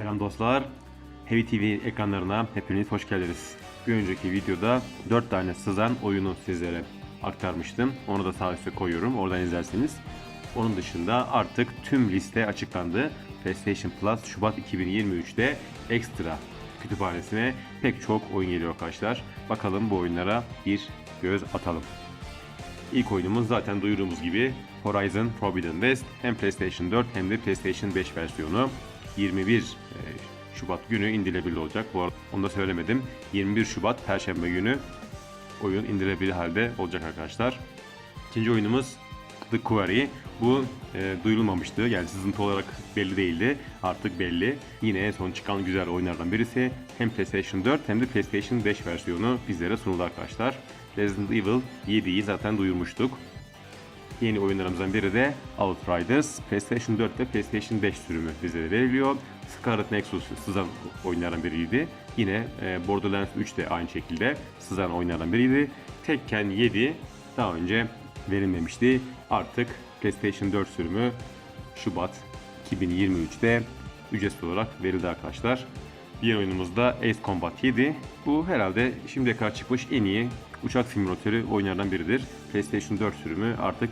Selam dostlar. Heavy TV ekranlarına hepiniz hoş geldiniz. Bir önceki videoda 4 tane sızan oyunu sizlere aktarmıştım. Onu da sağ üstte koyuyorum. Oradan izlersiniz. Onun dışında artık tüm liste açıklandı. PlayStation Plus Şubat 2023'te ekstra kütüphanesine pek çok oyun geliyor arkadaşlar. Bakalım bu oyunlara bir göz atalım. İlk oyunumuz zaten duyurduğumuz gibi Horizon Forbidden West hem PlayStation 4 hem de PlayStation 5 versiyonu 21 e, Şubat günü indirilebilir olacak. Bu arada onu da söylemedim. 21 Şubat Perşembe günü oyun indirilebilir halde olacak arkadaşlar. İkinci oyunumuz The Quarry. Bu e, duyulmamıştı. Yani sızıntı olarak belli değildi. Artık belli. Yine son çıkan güzel oyunlardan birisi. Hem PlayStation 4 hem de PlayStation 5 versiyonu bizlere sunuldu arkadaşlar. Resident Evil 7'yi zaten duyurmuştuk. Yeni oyunlarımızdan biri de Outriders. PlayStation 4 ve PlayStation 5 sürümü bizlere veriliyor. Scarlet Nexus sızan oyunlardan biriydi. Yine e, Borderlands 3 de aynı şekilde sızan oyunlardan biriydi. Tekken 7 daha önce verilmemişti. Artık PlayStation 4 sürümü Şubat 2023'te ücretsiz olarak verildi arkadaşlar. Diğer oyunumuz da Ace Combat 7. Bu herhalde şimdiye kadar çıkmış en iyi uçak simülatörü oyunlardan biridir. PlayStation 4 sürümü artık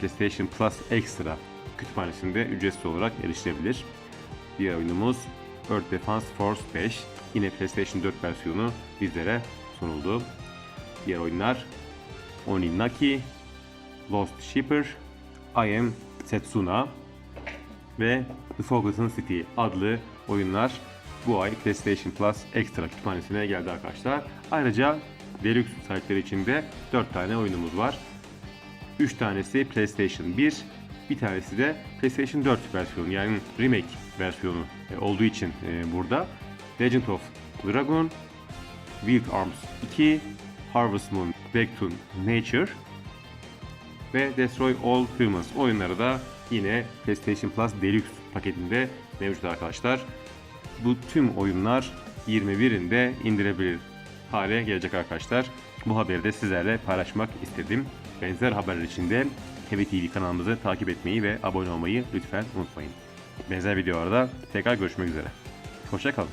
PlayStation Plus Extra kütüphanesinde ücretsiz olarak erişilebilir. Diğer oyunumuz Earth Defense Force 5. Yine PlayStation 4 versiyonu bizlere sunuldu. Diğer oyunlar Oninaki, Lost Shipper, I Am Setsuna ve The Forgotten City adlı oyunlar bu ay PlayStation Plus Extra kütüphanesine geldi arkadaşlar. Ayrıca Deluxe sahipleri için de 4 tane oyunumuz var. 3 tanesi PlayStation 1, bir tanesi de PlayStation 4 versiyonu yani remake versiyonu e, olduğu için e, burada. Legend of Dragon, Wild Arms 2, Harvest Moon Back to Nature ve Destroy All Humans oyunları da yine PlayStation Plus Deluxe paketinde mevcut arkadaşlar. Bu tüm oyunlar 21'inde indirebilir hale gelecek arkadaşlar. Bu haberi de sizlerle paylaşmak istedim. Benzer haberler için de Heavy TV kanalımızı takip etmeyi ve abone olmayı lütfen unutmayın. Benzer videolarda tekrar görüşmek üzere. Hoşçakalın.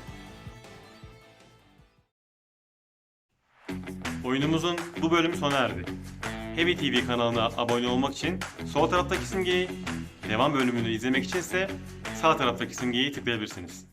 Oyunumuzun bu bölümü sona erdi. Heavy TV kanalına abone olmak için sol taraftaki simgeyi, devam bölümünü izlemek için ise sağ taraftaki simgeyi tıklayabilirsiniz.